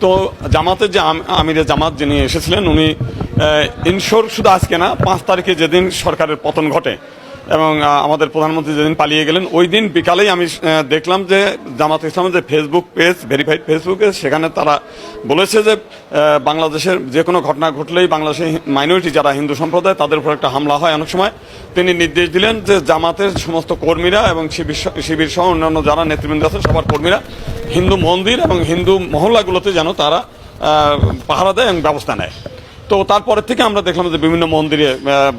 তো জামাতের যে আম- আমিরে জামাত যিনি এসেছিলেন, উনি ইনশোর শুধু আজকে না, পাঁচ তারিখে যেদিন সরকারের পতন ঘটে এবং আমাদের প্রধানমন্ত্রী যেদিন পালিয়ে গেলেন, ওই দিন বিকালেই আমি দেখলাম যে জামাত ইসলামের যে ফেসবুক পেজ, ভেরিফাইড ফেসবুকে সেখানে তারা বলেছে যে বাংলাদেশের যে কোনো ঘটনা ঘটলেই বাংলাদেশের মাইনরিটি যারা হিন্দু সম্প্রদায়, তাদের উপর একটা হামলা হয় অনেক সময়। তিনি নির্দেশ দিলেন যে জামাতের সমস্ত কর্মীরা এবং শিবির শিবির সহ অন্যান্য যারা নেতৃবৃন্দ আছে সবার কর্মীরা হিন্দু মন্দির এবং হিন্দু মহল্লাগুলোতে যেন তারা পাহারা দেয় এবং ব্যবস্থা নেয়। তো তারপরের থেকে আমরা দেখলাম যে বিভিন্ন মন্দিরে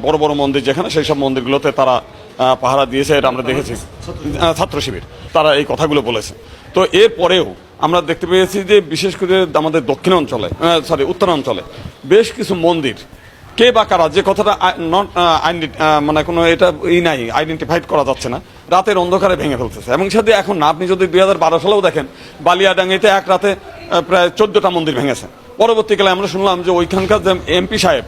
বড় বড় মন্দির যেখানে সেই সব মন্দিরগুলোতে তারা পাহারা দিয়েছে এটা আমরা দেখেছি। ছাত্র শিবির। তারা এই কথাগুলো বলেছে। তো এর পরেও আমরা দেখতে পেয়েছি যে বিশেষ করে আমাদের দক্ষিণ অঞ্চলে সরি উত্তরাঞ্চলে বেশ কিছু মন্দির কে বা কারা, যে কথাটা মানে কোনো এটা ই নাই আইডেন্টিফাইড করা যাচ্ছে না, রাতের অন্ধকারে ভেঙে ফেলতেছে। এবং সাথে এখন না, আপনি যদি দুই হাজার বারো সালেও দেখেন বালিয়াডাঙ্গিতে এক রাতে প্রায় চোদ্দটা মন্দির ভেঙেছে। পরবর্তীকালে আমরা শুনলাম যে ওইখানকার যে এমপি সাহেব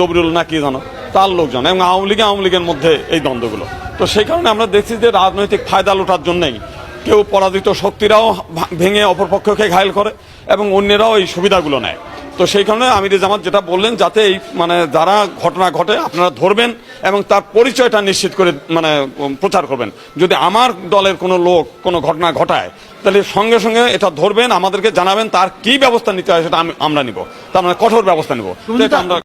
দবরুল না কি জানো, তার লোকজন এবং আওয়ামী লীগ, আওয়ামী লীগের মধ্যে এই দ্বন্দ্বগুলো। তো সেই কারণে আমরা দেখছি যে রাজনৈতিক ফায়দা লোটার জন্যই কেউ পরাজিত শক্তিরাও ভেঙে অপরপক্ষকে ঘায়ল করে এবং অন্যরাও এই সুবিধাগুলো নেয়। তো সেই কারণে আমির জামাত যেটা বললেন যাতে এই মানে যারা ঘটনা ঘটে আপনারা ধরবেন এবং তার পরিচয়টা নিশ্চিত করে মানে প্রচার করবেন। যদি আমার দলের কোনো লোক কোনো ঘটনা ঘটায় তাহলে সঙ্গে সঙ্গে এটা ধরবেন আমাদেরকে জানাবেন তার কি ব্যবস্থা নিতে হয় সেটা আমরা নিব। তার মানে কঠোর ব্যবস্থা নিব। আমরা